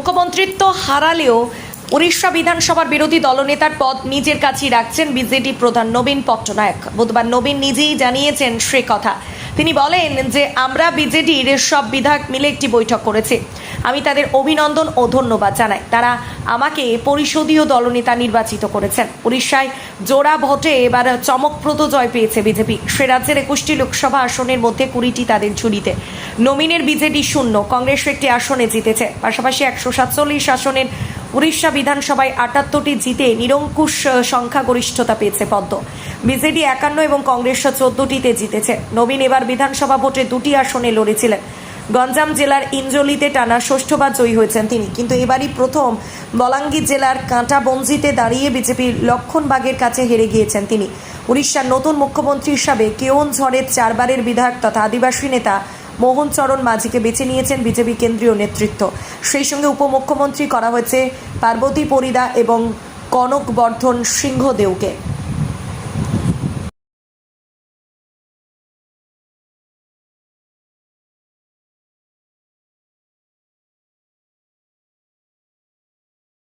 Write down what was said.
মুখ্যমন্ত্রিত্ব হারালেও উড়িষ্যা বিধানসভার বিরোধী দলনেতার পদ নিজের কাছেই রাখছেন বিজেপি প্রধান নবীন পট্টনায়ক। বুধবার নবীন নিজেই জানিয়েছেন সে কথা। তিনি বলেন যে, আমরা বিজেডির সব বিধায়ক মিলে একটি বৈঠক করেছি। আমি তাদের অভিনন্দন ও ধন্যবাদ জানাই। তারা আমাকে পরিষদীয় দলনেতা নির্বাচিত করেছেন। উড়িষ্যায় জোড়া ভোটে এবার চমকপ্রদ জয় পেয়েছে বিজেপি। সে রাজ্যের একুশটি লোকসভা আসনের মধ্যে কুড়িটি তাদের ঝুলিতে নমিনের বিজেডি শূন্য কংগ্রেস একটি আসনে জিতেছে। পাশাপাশি একশো সাতচল্লিশ আসনের উড়িষ্যা বিধানসভায় আটাত্তরটি জিতে নিরঙ্কুশ সংখ্যাগরিষ্ঠতা পেয়েছে পদ্ম। বিজেডি একান্ন এবং কংগ্রেস চোদ্দটিতে জিতেছে। নবীন এবার বিধানসভা ভোটে দুটি আসনে লড়েছিলেন। গঞ্জাম জেলার ইঞ্জলিতে টানা ষষ্ঠবার জয়ী হয়েছেন তিনি। কিন্তু এবারই প্রথম বলাঙ্গীর জেলার কাঁটাবঞ্জিতে দাঁড়িয়ে বিজেপির লক্ষণবাগের কাছে হেরে গিয়েছেন তিনি। উড়িষ্যার নতুন মুখ্যমন্ত্রী হিসাবে কেওন ঝড়ের চারবারের বিধায়ক তথা আদিবাসী নেতা মোহন চরণ মাঝিকে বেছে নিয়েছেন বিজেপি কেন্দ্রীয় নেতৃত্ব। সেই সঙ্গে উপমুখ্যমন্ত্রী করা হয়েছে পার্বতী পরিদা এবং কনক বর্ধন সিংহদেওকে।